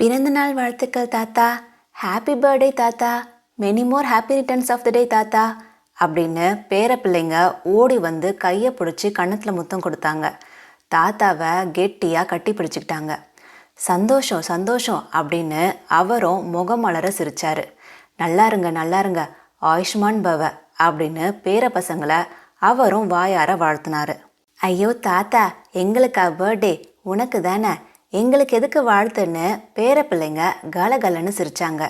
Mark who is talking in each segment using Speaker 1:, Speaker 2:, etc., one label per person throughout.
Speaker 1: பிறந்த நாள் வாழ்த்துக்கள் தாத்தா. ஹாப்பி பர்த்டே தாத்தா. Many more happy returns of the day தாத்தா. அப்படின்னு பேர பிள்ளைங்க ஓடி வந்து கையை பிடிச்சி கண்ணத்தில் முத்தம் கொடுத்தாங்க. தாத்தாவை கெட்டியாக கட்டி பிடிச்சிக்கிட்டாங்க. சந்தோஷம் சந்தோஷம் அப்படின்னு அவரும் முகமலர சிரிச்சாரு. நல்லா இருங்க நல்லா இருங்க ஆயுஷ்மான் பவ அப்படின்னு பேர பசங்களை அவரும் வாயார வாழ்த்தினாரு. ஐயோ தாத்தா எங்களுக்கா பர்த்டே உனக்கு தானே எங்களுக்கு எதுக்கு வாழ்த்துன்னு பேர பிள்ளைங்க கலகலன்னு சிரிச்சாங்க.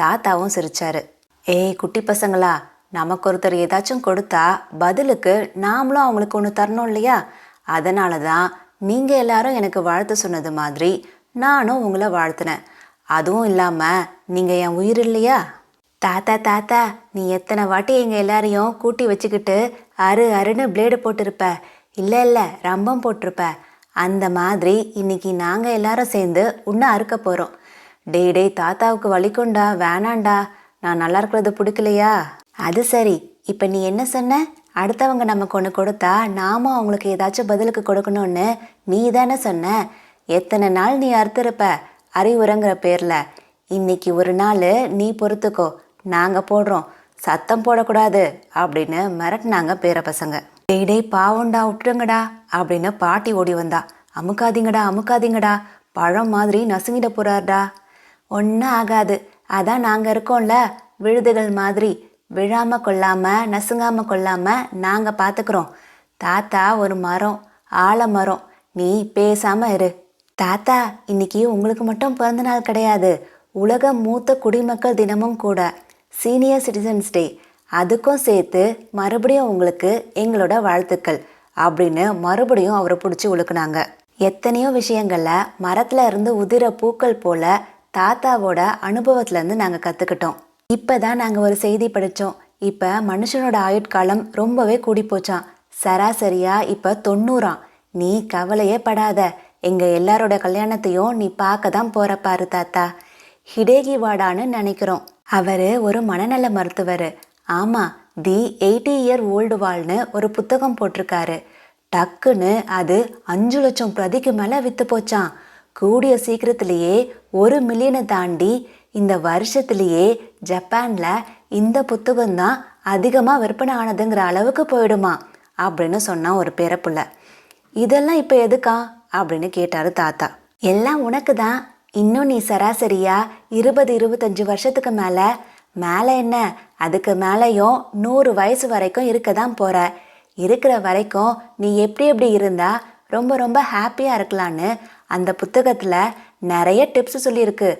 Speaker 1: தாத்தாவும் சிரிச்சாரு. ஏய் குட்டி பசங்களா நமக்கு ஒருத்தர் ஏதாச்சும் கொடுத்தா பதிலுக்கு நாமளும் அவங்களுக்கு ஒன்று தரணும் இல்லையா? அதனால தான் நீங்கள் எல்லாரும் எனக்கு வாழ்த்து சொன்னது மாதிரி நானும் உங்களை வாழ்த்தினேன். அதுவும் இல்லாமல் நீங்கள் என் உயிர் இல்லையா? தாத்தா தாத்தா நீ எத்தனை வாட்டி எங்கள் எல்லாரையும் கூட்டி வச்சுக்கிட்டு அரு அருன்னு பிளேடு போட்டிருப்ப. இல்லை இல்லை ரம்பம் போட்டிருப்ப. அந்த மாதிரி இன்னைக்கு நாங்கள் எல்லாரும் சேர்ந்து உன்னை அறுக்க போகிறோம் டேய் டேய் தாத்தாவுக்கு வலிக்குண்டா வேணாண்டா நான் நல்லா இருக்கிறது பிடிக்கலையா? அது சரி. இப்போ நீ என்ன சொன்ன? அடுத்தவங்க நமக்கு ஒன்று கொடுத்தா நாமும் அவங்களுக்கு ஏதாச்சும் பதிலுக்கு கொடுக்கணும்னு நீ தானே சொன்ன. எத்தனை நாள் நீ அறுத்திருப்ப? அறிவுரைங்கிற பேரில். இன்னைக்கு ஒரு நாள் நீ பொறுத்துக்கோ. நாங்கள் போடுறோம். சத்தம் போடக்கூடாது அப்படின்னு மிரட்டினாங்க பேர பசங்க. டேய் டேய் பாவண்டா விட்டுருங்கடா அப்படின்னு பாட்டி ஓடி வந்தா. அமுக்காதீங்கடா அமுக்காதீங்கடா பழம் மாதிரி நசுங்கிட போறார்டா. ஒன்றும் ஆகாது. அதான் நாங்கள் இருக்கோம்ல விழுதுகள் மாதிரி. விழாம கொள்ளாம நசுங்காம கொள்ளாம நாங்கள் பார்த்துக்குறோம் தாத்தா ஒரு மரம் ஆலமரம் நீ பேசாம இரு. தாத்தா இன்னைக்கு உங்களுக்கு மட்டும் பிறந்த நாள் கிடையாது. உலக மூத்த குடிமக்கள் தினமும் கூட. சீனியர் சிட்டிசன்ஸ் டே அதுக்கும் சேர்த்து மறுபடியும் உங்களுக்கு எங்களோட வாழ்த்துக்கள் அப்படின்னு மறுபடியும் அவரை பிடிச்சி உழுக்குனாங்க எத்தனையோ விஷயங்களில் மரத்தில் இருந்து உதிர பூக்கள் போல தாத்தாவோட அனுபவத்துலேருந்து நாங்கள் கற்றுக்கிட்டோம் இப்போ தான் நாங்கள் ஒரு செய்தி படித்தோம் இப்போ மனுஷனோட ஆயுட்காலம் ரொம்பவே கூடி சராசரியாக இப்போ தொண்ணூறாம். நீ கவலையே படாத. எங்கள் எல்லாரோட கல்யாணத்தையும் நீ பார்க்க தான் போகிற பாரு தாத்தா. ஹிடேகி வாடான்னு நினைக்கிறோம். அவர் ஒரு மனநல மருத்துவர். ஆமாம் தி எயிட்டி இயர் ஓல்டு வால்னு ஒரு புத்தகம் போட்டிருக்காரு. டக்குன்னு அது அஞ்சு லட்சம் பிரதிக்கு மேலே விற்று போச்சான் கூடிய சீக்கிரத்திலேயே ஒரு மில்லியனை தாண்டி இந்த வருஷத்திலேயே ஜப்பானில் இந்த புத்தகம் தான் விற்பனை ஆனதுங்கிற அளவுக்கு போயிடுமா அப்படின்னு சொன்னான் ஒரு பேரப்புள்ள இதெல்லாம் இப்போ எதுக்கா அப்படின்னு கேட்டார் தாத்தா. எல்லாம் உனக்கு தான் இன்னும் நீ சராசரியாக இருபது இருபத்தஞ்சு வருஷத்துக்கு மேலே மேலே என்ன அதுக்கு மேலேயும் நூறு வயசு வரைக்கும் இருக்க தான் போகிற இருக்கிற வரைக்கும் நீ எப்படி எப்படி இருந்தா ரொம்ப ரொம்ப ஹாப்பியாக இருக்கலான்னு அந்த புத்தகத்தில் நிறைய டிப்ஸ் சொல்லியிருக்கு.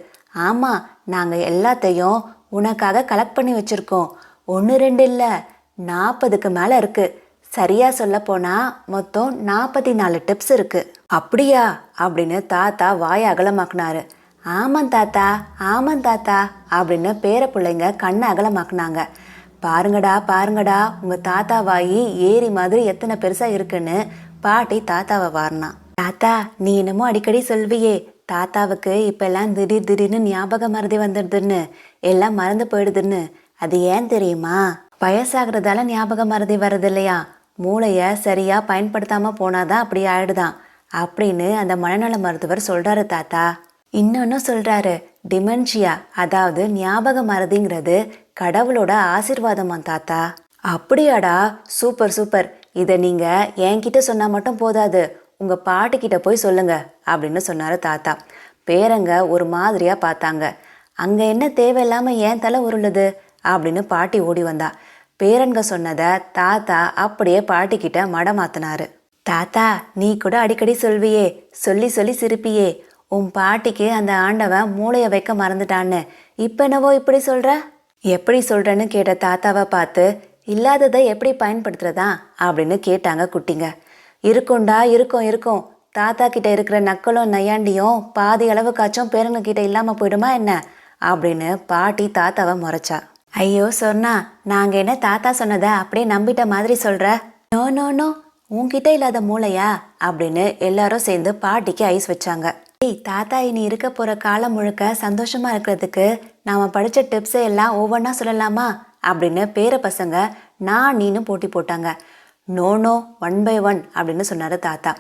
Speaker 1: ஆமாம் நாங்கள் எல்லாத்தையும் உனக்காக கலெக்ட் பண்ணி வச்சுருக்கோம். ஒன்று ரெண்டு இல்லை நாற்பதுக்கு மேலே இருக்குது சரியாக சொல்லப்போனால் மொத்தம் நாற்பத்தி நாலு டிப்ஸ் இருக்குது அப்படியா? அப்படின்னு தாத்தா வாய அகலமாக்குனாரு. ஆமாம் தாத்தா ஆமாம் தாத்தா அப்படின்னு பேர பிள்ளைங்க கண்ணை அகலமாக்குனாங்க. பாருங்கடா பாருங்கடா உங்கள் தாத்தா வாயி ஏரி மாதிரி எத்தனை பெருசாக இருக்குன்னு பாட்டி தாத்தாவை வாரினான் தாத்தா நீ என்னமோ அடிக்கடி சொல்வியே தாத்தாவுக்கு இப்பெல்லாம் திடீர் திடீர்னு ஞாபகம் மறதி வந்துடுதுன்னு எல்லாம் மறந்து போயிடுதுன்னு. அது ஏன் தெரியுமா? வயசாகிறதால ஞாபகம் மறதி வர்றது இல்லையா மூளைய சரியா பயன்படுத்தாம போனாதான் அப்படி ஆயிடுதான். அப்படின்னு அந்த மனநல மருத்துவர் சொல்றாரு தாத்தா. இன்னொன்னு சொல்றாரு டிமென்ஷியா அதாவது ஞாபக மறதிங்கிறது கடவுளோட ஆசிர்வாதமா தாத்தா? அப்படியாடா சூப்பர் சூப்பர். இதை நீங்க என்கிட்ட சொன்னா மட்டும் போதாது. உங்க பாட்டிக்கிட்ட போய் சொல்லுங்க அப்படின்னு சொன்னாரு தாத்தா. பேரங்க ஒரு மாதிரியா பார்த்தாங்க. அங்க என்ன தேவையில்லாம ஏன் தலை உருளுது? அப்படின்னு பாட்டி ஓடி வந்தா. பேரன்க சொன்னதை தாத்தா அப்படியே பாட்டிக்கிட்ட மடமாத்தினாரு. தாத்தா நீ கூட அடிக்கடி சொல்வியே சொல்லி சொல்லி சிரிப்பியே. உன் பாட்டிக்கு அந்த ஆண்டவன் மூளையை வைக்க மறந்துட்டான்னு இப்ப என்னவோ இப்படி சொல்ற? எப்படி சொல்றேன்னு கேட்ட தாத்தாவை பார்த்து இல்லாததை எப்படி பயன்படுத்துறதா? அப்படின்னு கேட்டாங்க குட்டிங்க. இருக்கும்டா இருக்கும் இருக்கும். தாத்தா கிட்ட இருக்கிற நக்கலும் நையாண்டியும் பாதி அளவுக்காச்சும் பேருங்க கிட்ட இல்லாம போயிடுமா என்ன? அப்படின்னு பாட்டி தாத்தாவை முறைச்சா. ஐயோ சொன்னா நாங்க என்ன தாத்தா சொன்னதை அப்படியே நம்பிட்ட மாதிரி சொல்ற? No no no. உன்கிட்ட இல்லாத மூளையா? அப்படின்னு எல்லாரும் சேர்ந்து பாட்டிக்கு ஐஸ் வச்சாங்க. தாத்தா இனி இருக்க போற காலம் முழுக்க சந்தோஷமா இருக்கிறதுக்கு நாம படிச்ச டிப்ஸை எல்லாம் ஒவ்வொன்றா சொல்லலாமா? அப்படின்னு பேர பசங்க நான் நீனு போட்டி போட்டாங்க. No no one by one அப்படின்னு சொன்னார் தாத்தா.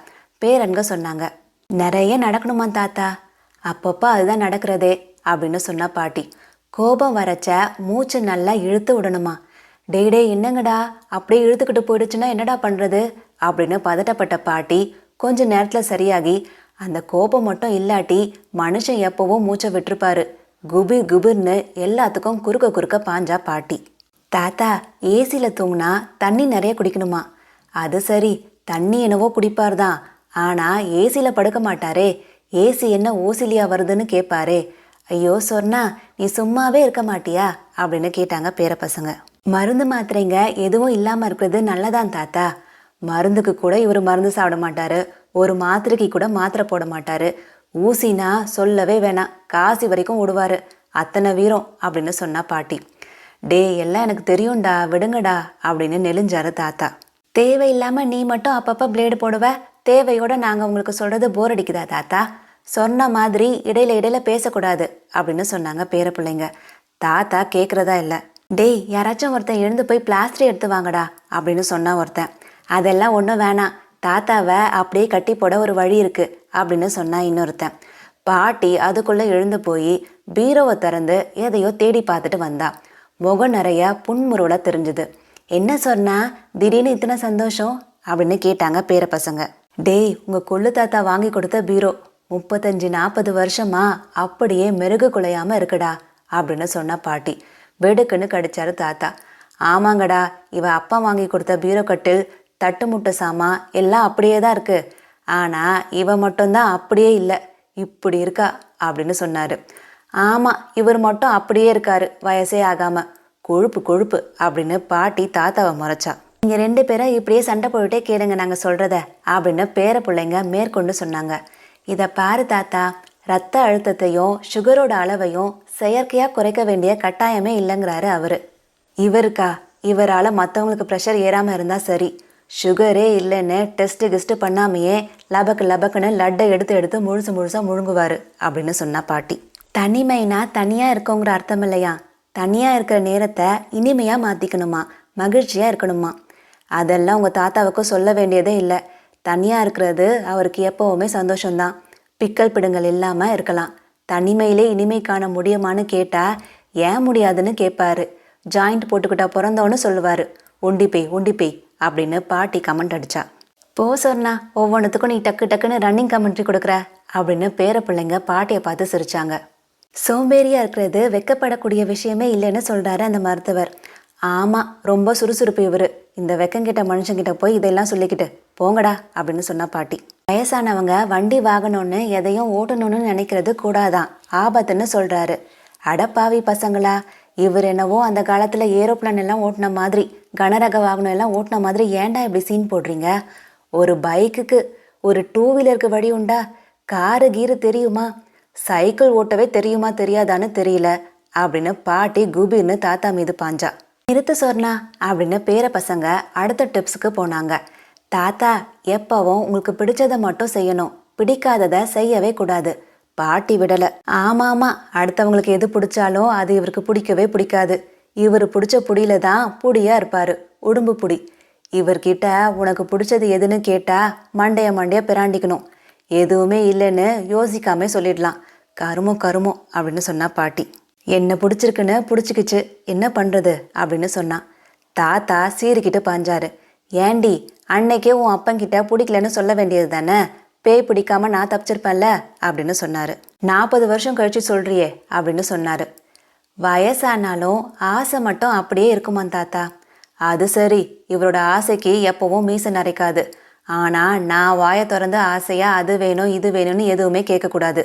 Speaker 1: பேரன்க சொன்னாங்க. நிறைய நடக்கணுமா தாத்தா? அப்பப்போ அதுதான் நடக்கிறதே அப்படின்னு சொன்னா பாட்டி. கோபம் வரச்ச மூச்சு நல்லா இழுத்து விடணுமா? டேய் டேய் என்னங்கடா? அப்படியே இழுத்துக்கிட்டு போயிடுச்சுன்னா என்னடா பண்ணுறது அப்படின்னு பதட்டப்பட்ட பாட்டி கொஞ்ச நேரத்தில் சரியாகி அந்த கோபம் மட்டும் இல்லாட்டி மனுஷன் எப்போவும் மூச்சை விட்டுருப்பாரு. குபிர் குபிர்னு எல்லாத்துக்கும் குறுக்க குறுக்க பாஞ்சா பாட்டி. தாத்தா ஏசியில் தூங்கினா தண்ணி நிறைய குடிக்கணுமா? அது சரி தண்ணி என்னவோ குடிப்பார் தான் ஆனால் ஏசியில் படுக்க மாட்டாரே. ஏசி என்ன ஓசிலியா வருதுன்னு கேட்பாரே ஐயோ சொன்னா நீ சும்மாவே இருக்க மாட்டியா? அப்படின்னு கேட்டாங்க பேர பசங்க. மருந்து மாத்திரைங்க எதுவும் இல்லாமல் இருக்கிறது நல்லதான் தாத்தா. மருந்துக்கு கூட இவர் மருந்து சாப்பிட மாட்டாரு. ஒரு மாத்திரைக்கு கூட மாத்திரை போட மாட்டாரு. ஊசினா சொல்லவே வேணாம். காசி வரைக்கும் விடுவாரு அத்தனை வீரம் அப்படின்னு சொன்னா பாட்டி. டே எல்லாம் எனக்கு தெரியும்டா. விடுங்கடா. அப்படின்னு நெளிஞ்சாரு தாத்தா. தேவையில்லாம நீ மட்டும் அப்பப்போ பிளேடு போடுவ. தேவையோட நாங்கள் உங்களுக்கு சொல்றது போர் அடிக்குதா தாத்தா? சொன்ன மாதிரி இடையில இடையில பேசக்கூடாது. அப்படின்னு சொன்னாங்க பேர பிள்ளைங்க. தாத்தா கேட்குறதா இல்லை. டேய் யாராச்சும் ஒருத்தன் எழுந்து போய் பிளாஸ்டர் எடுத்து வாங்கடா. அப்படின்னு சொன்னான் ஒருத்தன். அதெல்லாம் ஒன்றும் வேணாம். தாத்தாவை அப்படியே கட்டி போட ஒரு வழி இருக்கு அப்படின்னு சொன்னா இன்னொருத்தன். பாட்டி அதுக்குள்ள எழுந்து போய் பீரோவை திறந்து எதையோ தேடி பார்த்துட்டு வந்தா. முகம் நிறைய புன்முருவல தெரிஞ்சுது. என்ன சொன்னா? திடீர்னு இத்தனை சந்தோஷம்? அப்படின்னு கேட்டாங்க பேர பசங்க. டேய் உங்க கொள்ளு தாத்தா வாங்கி கொடுத்த பீரோ முப்பத்தஞ்சு நாற்பது வருஷமா அப்படியே மெருகு குலையாம இருக்குடா அப்படின்னு சொன்னா பாட்டி. வெடுக்குன்னு கடிச்சாரு தாத்தா. ஆமாங்கடா இவ அப்பா வாங்கி கொடுத்த பீரோ கட்டில் தட்டு முட்டை சாமா எல்லாம் அப்படியே தான் இருக்கு. ஆனால் இவன் மட்டும்தான் அப்படியே இல்லை. இப்படி இருக்கா? அப்படின்னு சொன்னார். ஆமாம் இவர் மட்டும் அப்படியே இருக்காரு வயசே ஆகாமல் கொழுப்பு கொழுப்பு அப்படின்னு பாட்டி தாத்தாவை முறைச்சா. நீங்கள் ரெண்டு பேரும் இப்படியே சண்டை போட்டுட்டே கேளுங்க நாங்கள் சொல்கிறத அப்படின்னு பேர பிள்ளைங்க மேற்கொண்டு சொன்னாங்க. இதை பாரு தாத்தா ரத்த அழுத்தத்தையும் சுகரோட அளவையும் செயற்கையாக குறைக்க வேண்டிய கட்டாயமே இல்லைங்கிறாரு அவர். இவருக்கா? இவரால் மற்றவங்களுக்கு ப்ரெஷர் ஏறாமல் இருந்தால் சரி. சுகரே இல்லைன்னு டெஸ்ட்டு கெஸ்ட்டு பண்ணாமையே லபக்கு லபக்குன்னு லட்டை எடுத்து எடுத்து முழுசு முழுசாக முழுங்குவார் அப்படின்னு சொன்னா பாட்டி. தனிமைனா தனியாக இருக்கோங்கிற அர்த்தம் இல்லையா? தனியாக இருக்கிற நேரத்தை இனிமையாக மாற்றிக்கணுமா மகிழ்ச்சியாக இருக்கணுமா? அதெல்லாம் உங்கள் தாத்தாவுக்கும் சொல்ல வேண்டியதே இல்லை. தனியாக இருக்கிறது அவருக்கு எப்போவுமே சந்தோஷம்தான். பிக்கல் பிடுங்கள் இல்லாமல் இருக்கலாம். தனிமையிலே இனிமை காண முடியுமான்னு கேட்டால் ஏன் முடியாதுன்னு கேட்பாரு ஜாயிண்ட் போட்டுக்கிட்டா பிறந்தோன்னு சொல்லுவார். உண்டிப்பை உண்டிப்பை. அப்படின்னு பாட்டி கமெண்ட் அடிச்சா. போ சொன்னா ஒவ்வொன்றுத்துக்கும் நீ டக்கு டக்குன்னு ரன்னிங் கமெண்ட்ரி கொடுக்குற அப்படின்னு பேர பிள்ளைங்க பாட்டியை பார்த்து சிரிச்சாங்க. சோம்பேறியா இருக்கிறது வெக்கப்படக்கூடிய விஷயமே இல்லைன்னு சொல்றாரு அந்த மருத்துவர். ஆமா ரொம்ப சுறுசுறுப்பு இவரு. இந்த வெக்கங்கிட்ட மனுஷங்கிட்ட போய் இதெல்லாம் சொல்லிக்கிட்டு போங்கடா அப்படின்னு சொன்னா பாட்டி. வயசானவங்க வண்டி வாகனம்னு எதையும் ஓட்டணும்னு நினைக்கிறது கூடாதான் ஆபத்துன்னு சொல்றாரு. அடப்பாவி பசங்களா இவர் என்னவோ அந்த காலத்தில் ஏரோப்ளான் எல்லாம் ஓட்டின மாதிரி கனரக வாகனம் எல்லாம் ஓட்டின மாதிரி ஏன்டா இப்படி சீன் போடுறீங்க? ஒரு பைக்குக்கு ஒரு டூ வீலருக்கு வழி உண்டா? காரு கீரு தெரியுமா? சைக்கிள் ஓட்டவே தெரியுமா தெரியாதான்னு தெரியல அப்படின்னு பாட்டி குபின்னு தாத்தா மீது பாஞ்சா. நிறுத்து சொர்ணா அப்படின்னு பேர பசங்க அடுத்த டிப்ஸுக்கு போனாங்க. தாத்தா எப்பவும் உங்களுக்கு பிடிச்சதை மட்டும் செய்யணும் பிடிக்காததை செய்யவே கூடாது. பாட்டி விடல. ஆமாமா அடுத்தவங்களுக்கு எது பிடிச்சாலும் அது இவருக்கு பிடிக்கவே பிடிக்காது. இவர் பிடிச்ச புடியில தான் புடியா இருப்பாரு. உடும்பு புடி. இவர்கிட்ட உனக்கு பிடிச்சது எதுன்னு கேட்டா மண்டைய மண்டைய பிராண்டிக்கணும். எதுவுமே இல்லைன்னு யோசிக்காம சொல்லிடலாம். கருமோ கருமோ அப்படின்னு சொன்னா பாட்டி. என்ன பிடிச்சிருக்குன்னு பிடிச்சிக்கிச்சு. என்ன பண்றது? அப்படின்னு சொன்னான் தாத்தா சீரிக்கிட்டு பாஞ்சாரு. ஏண்டி அன்னைக்கே உன் அப்பங்கிட்ட பிடிக்கலன்னு சொல்ல வேண்டியது தானே? பேய் பிடிக்காம நான் தப்பிச்சிருப்பேன்ல அப்படின்னு சொன்னாரு. நாற்பது வருஷம் கழிச்சு சொல்றியே அப்படின்னு சொன்னாரு. வயசானாலும் ஆசை மட்டும் அப்படியே இருக்குமா தாத்தா. அது சரி இவரோட ஆசைக்கு எப்பவும் மீசை நரைக்காது. ஆனா நான் வாயை திறந்து ஆசையா அது வேணும் இது வேணும்னு எதுவுமே கேட்கக்கூடாது.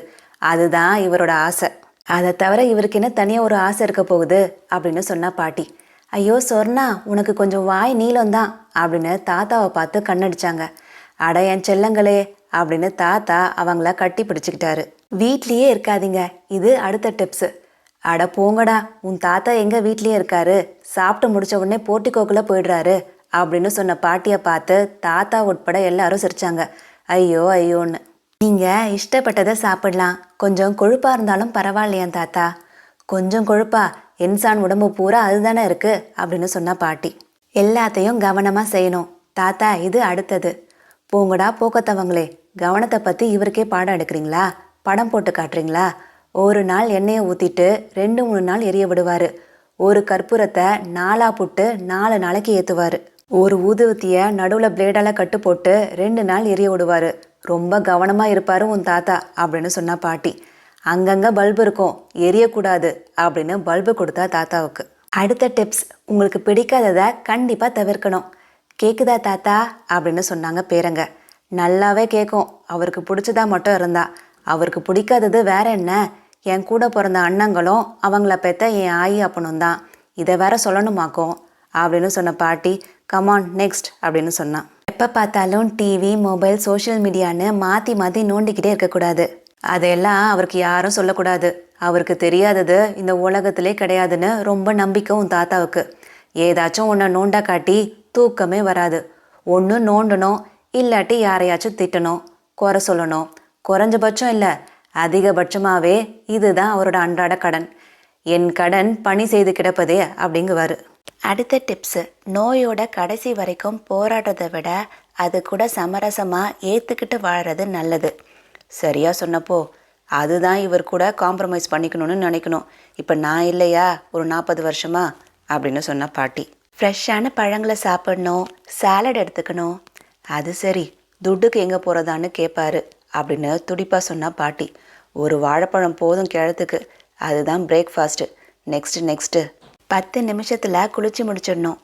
Speaker 1: அதுதான் இவரோட ஆசை. அதை தவிர இவருக்கு என்ன தனியாக ஒரு ஆசை இருக்க போகுது அப்படின்னு சொன்னா பாட்டி. ஐயோ சொர்ணா உனக்கு கொஞ்சம் வாய் நீளம்தான் அப்படின்னு தாத்தாவை பார்த்து கண்ணடிச்சாங்க. அட என் செல்லங்களே அப்படின்னு தாத்தா அவங்கள கட்டி பிடிச்சிக்கிட்டாரு. வீட்லேயே இருக்காதீங்க இது அடுத்த டிப்ஸு அட போங்கடா உன் தாத்தா எங்க வீட்லயே இருக்காரு சாப்பிட்டு முடிச்ச உடனே போர்ட்டிக்கோக்குள்ள போயிடுறாரு அப்படின்னு சொன்ன பாட்டியை பார்த்து தாத்தா உட்பட எல்லாரும் சிரிச்சாங்க. ஐயோ ஐயோன்னு. நீங்க இஷ்டப்பட்டதை சாப்பிடலாம் கொஞ்சம் கொழுப்பா இருந்தாலும் பரவாயில்லையா தாத்தா? கொஞ்சம் கொழுப்பா இன்சான் உடம்பு பூரா அதுதானே இருக்கு அப்படின்னு சொன்னா பாட்டி. எல்லாத்தையும் கவனமா செய்யணும். தாத்தா இது அடுத்தது. போங்கடா போக்கத்தவங்களே கவனத்தை பற்றி இவருக்கே பாடம் எடுக்கிறீங்களா? படம் போட்டு காட்டுறீங்களா? ஒரு நாள் எண்ணெயை ஊற்றிட்டு ரெண்டு மூணு நாள் எரிய விடுவார். ஒரு கற்பூரத்தை நாலாக புட்டு நாலு நாளைக்கு ஏற்றுவார் ஒரு ஊதுவத்தியை நடுவில் பிளேடால் கட்டு போட்டு ரெண்டு நாள் எரிய விடுவார். ரொம்ப கவனமாக இருப்பார் உன் தாத்தா அப்படின்னு சொன்னா பாட்டி. அங்கங்கே பல்பு இருக்கும் எரியக்கூடாது அப்படின்னு பல்பு கொடுத்தா தாத்தாவுக்கு. அடுத்த டிப்ஸ் உங்களுக்கு பிடிக்காததை கண்டிப்பாக தவிர்க்கணும். கேக்குதா தாத்தா? அப்படின்னு சொன்னாங்க பேரங்க. நல்லாவே கேட்கும் அவருக்கு பிடிச்சதா மட்டும் இருந்தா. அவருக்கு பிடிக்காதது வேற என்ன? என் கூட பிறந்த அண்ணங்களும் அவங்கள பெத்த என் ஆயி அப்பனும் தான். இதை வேற சொல்லணுமாக்கும்? அப்படின்னு சொன்ன பாட்டி கமான் நெக்ஸ்ட் அப்படின்னு சொன்னான் எப்போ பார்த்தாலும் டிவி மொபைல் சோஷியல் மீடியான்னு மாற்றி மாற்றி நோண்டிக்கிட்டே இருக்கக்கூடாது. அதையெல்லாம் அவருக்கு யாரும் சொல்லக்கூடாது. அவருக்கு தெரியாதது இந்த உலகத்திலே கிடையாதுன்னு ரொம்ப நம்பிக்கை உன் தாத்தாவுக்கு. ஏதாச்சும் உன்னை நோண்டா காட்டி தூக்கமே வராது. ஒன்று நோண்டணும் இல்லாட்டி யாரையாச்சும் திட்டணும் குறை சொல்லணும். குறைஞ்சபட்சம் இல்லை அதிகபட்சமாகவே இதுதான் அவரோட அன்றாட கடன். என் கடன் பணி செய்து கிடப்பதே அப்படிங்குவாரு. அடுத்த டிப்ஸு நோயோட கடைசி வரைக்கும் போராடுறதை விட அது கூட சமரசமாக ஏற்றுக்கிட்டு வாழறது நல்லது. சரியா சொன்னப்போ அதுதான் இவர் கூட காம்ப்ரமைஸ் பண்ணிக்கணும்னு நினைக்கணும். இப்போ நான் இல்லையா? ஒரு நாற்பது வருஷமா? அப்படின்னு சொன்ன பாட்டி. ஃப்ரெஷ்ஷான பழங்களை சாப்பிடணும் சாலட் எடுத்துக்கணும். அது சரி துட்டுக்கு எங்கே போகிறதான்னு கேட்பாரு அப்படின்னு துடிப்பாக சொன்னா பாட்டி. ஒரு வாழைப்பழம் போதும் கிழத்துக்கு அதுதான் பிரேக்ஃபாஸ்ட்டு நெக்ஸ்ட்டு நெக்ஸ்ட்டு பத்து நிமிஷத்தில் குளிச்சு முடிச்சிடணும்.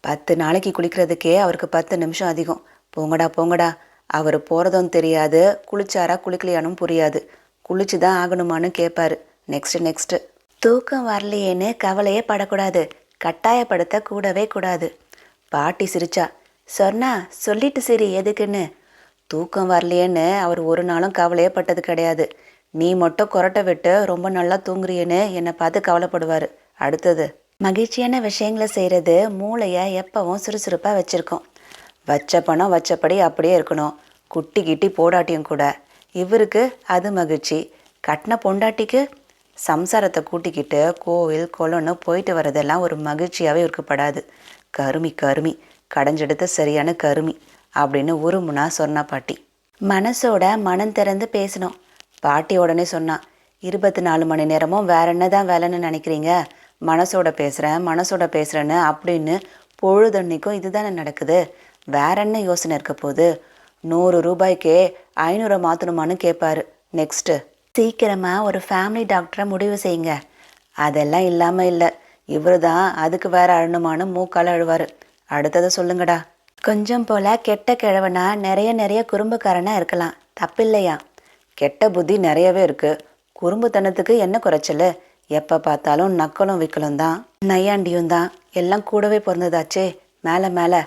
Speaker 1: பத்து நாளைக்கு குளிக்கிறதுக்கே அவருக்கு பத்து நிமிஷம் அதிகம். போங்கடா போங்கடா. அவர் போகிறதும் தெரியாது குளிச்சாரா குளிக்கலையானும் புரியாது. குளிச்சு தான் ஆகணுமான்னு கேட்பாரு நெக்ஸ்ட்டு நெக்ஸ்ட்டு தூக்கம் வரலையேன்னு கவலையே படக்கூடாது. கட்டாயப்படுத்த கூடவே கூடாது. பாட்டி சிரிச்சா சொன்னா சொல்லிட்டு சரி எதுக்குன்னு? தூக்கம் வரலையேன்னு அவர் ஒரு நாளும் கவலையே பட்டது கிடையாது. நீ மட்டும் கொரட்டை விட்டு ரொம்ப நல்லா தூங்குறியேன்னு என்னை பார்த்து கவலைப்படுவார். அடுத்தது மகிழ்ச்சியான விஷயங்களை செய்கிறது மூளையை எப்பவும் சுறுசுறுப்பாக வச்சுருக்கோம். வச்ச பணம் வச்சபடி அப்படியே இருக்கணும். குட்டி கிட்டி போடாட்டியும் கூட. இவருக்கு அது மகிழ்ச்சி. கட்டின பொண்டாட்டிக்கு சம்சாரத்தை கூட்டிக்கிட்டு கோவில் குளம்னு போயிட்டு வரதெல்லாம் ஒரு மகிழ்ச்சியாகவே இருக்கப்படாது. கருமி கருமி கடைஞ்செடுத்த சரியான கருமி அப்படின்னு உருமுனா சொன்னா பாட்டி. மனசோட மனம் திறந்து பேசணும். பாட்டி உடனே சொன்னான் இருபத்தி நாலு மணி நேரமும் வேற என்னதான் வேலைன்னு நினைக்கிறீங்க? மனசோட பேசுகிறேன் மனசோட பேசுகிறேன்னு அப்படின்னு பொழுதன்னைக்கும் இதுதானே நடக்குது. வேற என்ன யோசனை இருக்க போகுது? நூறு ரூபாய்க்கே ஐநூறை மாற்றணுமான்னு கேட்பாரு நெக்ஸ்ட்டு சீக்கிரமாக ஒரு ஃபேமிலி டாக்டரை முடிவு செய்யுங்க. அதெல்லாம் இல்லாமல் இல்லை. இவர் தான் அதுக்கு வேற அழணுமானு மூக்கால் அழுவார். அடுத்ததை சொல்லுங்கடா. கொஞ்சம் போல கெட்ட கிழவனா நிறைய நிறைய குறும்புக்காரனாக இருக்கலாம். தப்பில்லையா? கெட்ட புத்தி நிறையவே இருக்கு. குறும்புத்தனத்துக்கு என்ன குறைச்சல்? எப்போ பார்த்தாலும் நக்கலும் விக்கலும் தான். நையாண்டியும் தான். எல்லாம் கூடவே பிறந்ததாச்சே. மேலே மேலே.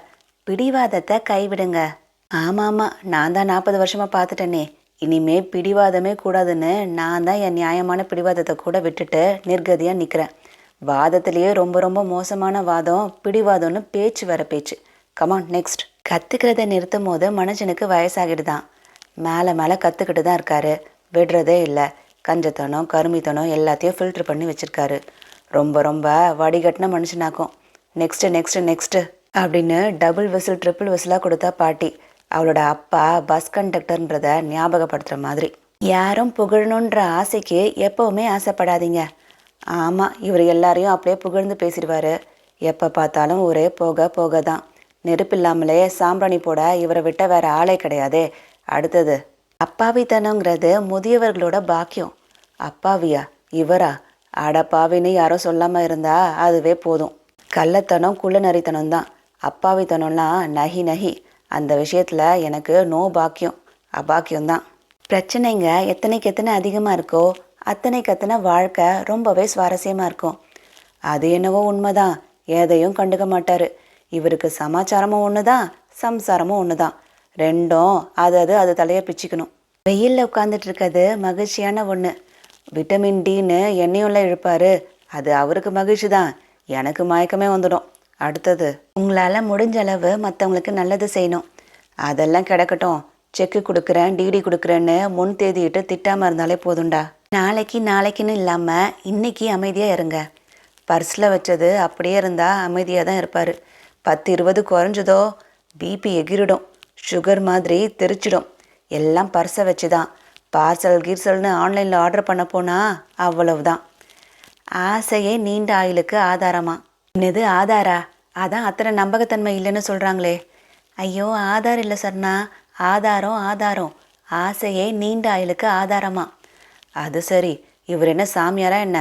Speaker 1: பிடிவாதத்தை கைவிடுங்க. ஆமாம். ஆமாம் நான் தான் நாற்பது வருஷமாக பார்த்துட்டேனே. இனிமே பிடிவாதமே கூடாதுன்னு நான் தான் என் நியாயமான பிடிவாதத்தை கூட விட்டுட்டு நிர்கதியாக நிற்கிறேன் வாதத்திலேயே ரொம்ப ரொம்ப மோசமான வாதம் பிடிவாதம்னு பேச்சு வர பேச்சு. கமான் நெக்ஸ்ட் கற்றுக்கிறத நிறுத்தும் போது மனுஷனுக்கு வயசாகிடுதான். மேலே மேலே கற்றுக்கிட்டு தான் இருக்காரு. விடுறதே இல்லை. கஞ்சத்தனம் கருமித்தனம் எல்லாத்தையும் ஃபில்டர் பண்ணி வச்சிருக்காரு. ரொம்ப ரொம்ப வடிகட்டின மனுஷனாக்கும். நெக்ஸ்ட்டு நெக்ஸ்ட்டு நெக்ஸ்ட்டு அப்படின்னு டபுள் விசில் ட்ரிபிள் விசிலாக கொடுத்தா பாட்டி அவளோட அப்பா பஸ் கண்டக்டர்ன்றத ஞாபகப்படுத்துகிற மாதிரி. யாரும் புகழணுன்ற ஆசைக்கு எப்போவுமே ஆசைப்படாதீங்க. ஆமாம் இவர் எல்லாரையும் அப்படியே புகழ்ந்து பேசிடுவாரு. எப்போ பார்த்தாலும் ஒரே போக போக தான் நெருப்பில்லாமலே சாம்பிராணி போட இவரை விட்ட வேற ஆளே கிடையாதே. அடுத்தது அப்பாவித்தனங்கிறது முதியவர்களோட பாக்கியம். அப்பாவியா? இவரா? அடப்பாவின்னு யாரோ சொல்லாமல் இருந்தா அதுவே போதும். கள்ளத்தனம் குள்ளநரித்தனம் தான் அப்பாவித்தனம்லாம் நகி நகி. அந்த விஷயத்தில் எனக்கு நோ பாக்கியம் அபாக்கியம் தான் பிரச்சனைங்க எத்தனைக்கு எத்தனை அதிகமாக இருக்கோ அத்தனைக்கு அத்தனை வாழ்க்கை ரொம்பவே சுவாரஸ்யமாக இருக்கும். அது என்னவோ உண்மைதான். எதையும் கண்டுக்க மாட்டார். இவருக்கு சமாச்சாரமும் ஒன்று தான் சம்சாரமும் ஒன்று தான் ரெண்டும் அது அது அது தலையை பிச்சுக்கணும். வெயிலில் உட்காந்துட்டு இருக்கிறது மகிழ்ச்சியான ஒன்று விட்டமின் டின்னு எண்ணெயுள்ள இழுப்பார். அது அவருக்கு மகிழ்ச்சி தான் எனக்கு மயக்கமே வந்துடும். அடுத்தது உங்களால் முடிஞ்ச அளவு மற்றவங்களுக்கு நல்லது செய்யணும். அதெல்லாம் கிடக்கட்டும். செக்கு கொடுக்குறேன் டிடி கொடுக்குறேன்னு முன் தேதிட்டு திட்டாமல் இருந்தாலே போதும்டா. நாளைக்கு நாளைக்குன்னு இல்லாமல் இன்னைக்கு அமைதியாக இருங்க. பர்ஸில் வச்சது அப்படியே இருந்தால் அமைதியாக தான் இருப்பார். பத்து இருபது குறைஞ்சதோ பிபி எகிரிடும். சுகர் மாதிரி தெரிச்சிடும். எல்லாம் பர்ஸை வச்சு தான் பார்சல் கீர்சல்னு ஆன்லைனில் ஆர்டர் பண்ண போனால் அவ்வளவுதான். ஆசையே நீண்ட ஆயுளுக்கு ஆதாரமா. என்னது ஆதாரா? அதான் அத்தனை நம்பகத்தன்மை இல்லைன்னு சொல்கிறாங்களே ஐயோ ஆதார் இல்லை சர்ணா. ஆதாரம் ஆதாரம். ஆசையே நீண்ட ஆயுளுக்கு ஆதாரமா? அது சரி. இவர் என்ன சாமியாரா என்ன?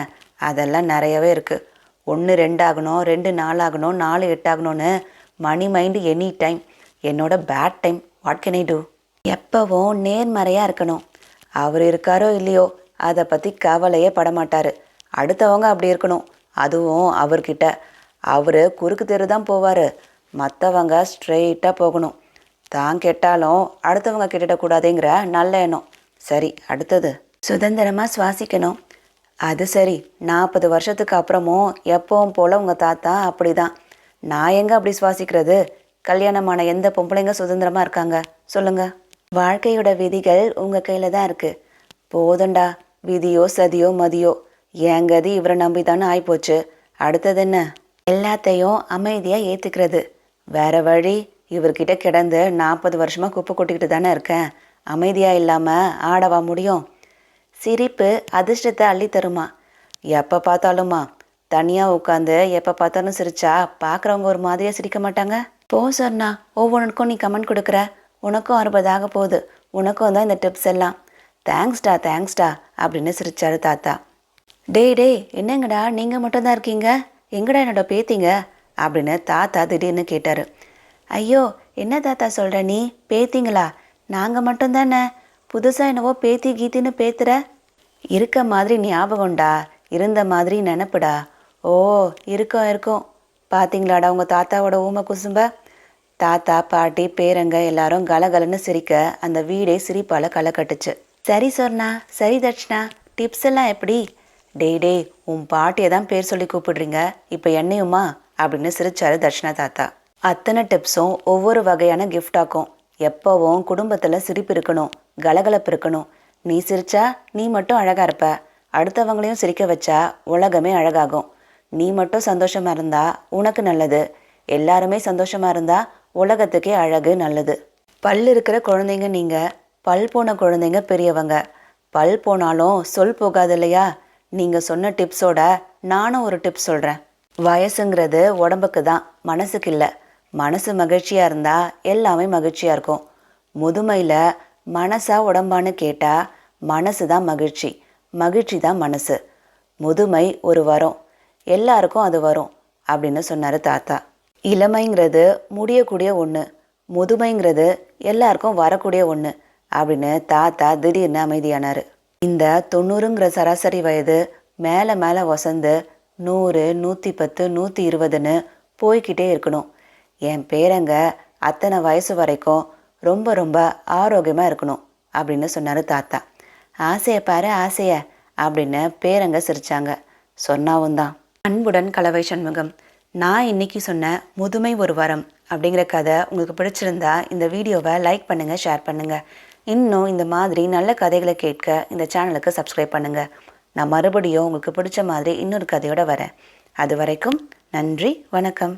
Speaker 1: அதெல்லாம் நிறையவே இருக்குது ஒன்று ரெண்டாகணும் ரெண்டு நாலாகணும் நாலு எட்டாகணும்னு மணி மைண்டு எனி டைம். என்னோட bad time. What can I do? எப்பவும் நேர்மறையாக இருக்கணும். அவர் இருக்காரோ இல்லையோ அதை பற்றி கவலையே படமாட்டார். அடுத்தவங்க அப்படி இருக்கணும். அதுவும் அவர்கிட்ட. அவர் குறுக்கு தெரு தான் போவார். மற்றவங்க ஸ்ட்ரெயிட்டாக போகணும். தான் கெட்டாலும் அடுத்தவங்க கெட்டிடக்கூடாதுங்கிற நல்ல எண்ணம். சரி அடுத்தது. சுதந்திரமாக சுவாசிக்கணும். அது சரி. நாற்பது வருஷத்துக்கு அப்புறமும் எப்பவும் போல் உங்கள் தாத்தா அப்படிதான். நான் எங்கே அப்படி சுவாசிக்கிறது? கல்யாணமான எந்த பொம்பளைங்க சுதந்திரமாக இருக்காங்க? சொல்லுங்கள் வாழ்க்கையோட விதிகள் உங்கள் கையில் தான் இருக்குது போதண்டா விதியோ சதியோ மதியோ. என் கதி இவரை நம்பி தானே ஆகிப்போச்சு அடுத்தது என்ன? எல்லாத்தையும் அமைதியாக ஏற்றுக்கிறது வேற வழி இவர்கிட்ட கிடந்து நாற்பது வருஷமாக குப்பை கொட்டிக்கிட்டு தானே இருக்கேன். அமைதியாக இல்லாமல் ஆடவா முடியும்? சிரிப்பு அதிர்ஷ்டத்தை அள்ளி தருமா? எப்போ பார்த்தாலுமா தனியாக உட்காந்து எப்போ பார்த்தாலும் சிரிச்சா பார்க்குறவங்க ஒரு மாதிரியாக சிரிக்க மாட்டாங்க. போ சார்ண்ணா ஒவ்வொன்றுக்கும் நீ கமெண்ட் கொடுக்குற. உனக்கும் அறுபதாக போகுது. உனக்கும் தான் இந்த டிப்ஸ் எல்லாம். தேங்க்ஸ்டா தேங்க்ஸ்டா அப்படின்னு சிரிச்சாரு தாத்தா. டேய் டேய் என்னங்கடா நீங்கள் மட்டும்தான் இருக்கீங்க? எங்கடா என்னோட பேத்திங்க? அப்படின்னு தாத்தா திடீர்னு கேட்டார். ஐயோ என்ன தாத்தா சொல்கிற நீ? பேத்திங்களா? நாங்கள் மட்டும்தானே புதுசாக என்னவோ பேத்தி கீத்தின்னு பேத்துற? இருக்க மாதிரி ஞாபகம்டா இருந்த மாதிரி நினப்புடா? ஓ இருக்கும் இருக்கும். பார்த்தீங்களாடா உங்கள் தாத்தாவோட ஊமை குசும்ப? தாத்தா பாட்டி பேரங்க எல்லாரும் கலகலன்னு சிரிக்க அந்த வீடே சிரிப்பால் களை கட்டுச்சு. சரி சொர்ணா சரி தட்சிணா டிப்ஸ் எல்லாம் எப்படி? டேய் டேய் உன் பாட்டியை தான் பேர் சொல்லி கூப்பிடுறீங்க. இப்போ என்னையுமா? அப்படின்னு சிரிச்சாரு தர்ஷனா தாத்தா. அத்தனை டிப்ஸும் ஒவ்வொரு வகையான கிஃப்டாக்கும் எப்போவும் குடும்பத்தில் சிரிப்பு இருக்கணும் கலகலப்பு இருக்கணும். நீ சிரிச்சா நீ மட்டும் அழகாக இருப்ப. அடுத்தவங்களையும் சிரிக்க வச்சா உலகமே அழகாகும். நீ மட்டும் சந்தோஷமா இருந்தா உனக்கு நல்லது. எல்லாருமே சந்தோஷமா இருந்தா உலகத்துக்கே அழகு நல்லது. பல் இருக்கிற குழந்தைங்க நீங்கள் பல் போன குழந்தைங்க பெரியவங்க. பல் போனாலும் சொல் போகாது இல்லையா? நீங்கள் சொன்ன டிப்ஸோட நானும் ஒரு டிப்ஸ் சொல்கிறேன் வயசுங்கிறது உடம்புக்கு தான் மனசுக்கு இல்லை. மனசு மகிழ்ச்சியாக இருந்தால் எல்லாமே மகிழ்ச்சியாக இருக்கும். முதுமையில் மனசா உடம்பான்னு கேட்டால் மனசு தான் மகிழ்ச்சி. மகிழ்ச்சி தான் மனசு. முதுமை ஒரு வரம். எல்லாருக்கும் அது வரும் அப்படின்னு சொன்னார் தாத்தா. இளமைங்கிறது முடியக்கூடிய ஒன்று முதுமைங்கிறது எல்லாருக்கும் வரக்கூடிய ஒன்று அப்படின்னு தாத்தா திடீர்னு அமைதியானார். இந்த தொண்ணூறுங்கிற சராசரி வயது மேலே மேலே வசந்து நூறு நூற்றி பத்து நூற்றி இருபதுன்னு போய்கிட்டே இருக்கணும். என் பேரங்க அத்தனை வயசு வரைக்கும் ரொம்ப ரொம்ப ஆரோக்கியமாக இருக்கணும் அப்படின்னு சொன்னார் தாத்தா. ஆசையை பாரு ஆசைய அப்படின்னு பேரங்க சிரிச்சாங்க. சொன்னாவும் தான். அன்புடன் கலவை சண்முகம் நான் இன்னைக்கு சொன்ன முதுமை ஒரு வரம் அப்படிங்கிற கதை உங்களுக்கு பிடிச்சிருந்தா இந்த வீடியோவை லைக் பண்ணுங்கள் ஷேர் பண்ணுங்கள் இன்னும் இந்த மாதிரி நல்ல கதைகளை கேட்க இந்த சேனலுக்கு சப்ஸ்கிரைப் பண்ணுங்கள் நான் மறுபடியும் உங்களுக்கு பிடிச்ச மாதிரி இன்னொரு கதையோடு வரேன். அது வரைக்கும் நன்றி வணக்கம்.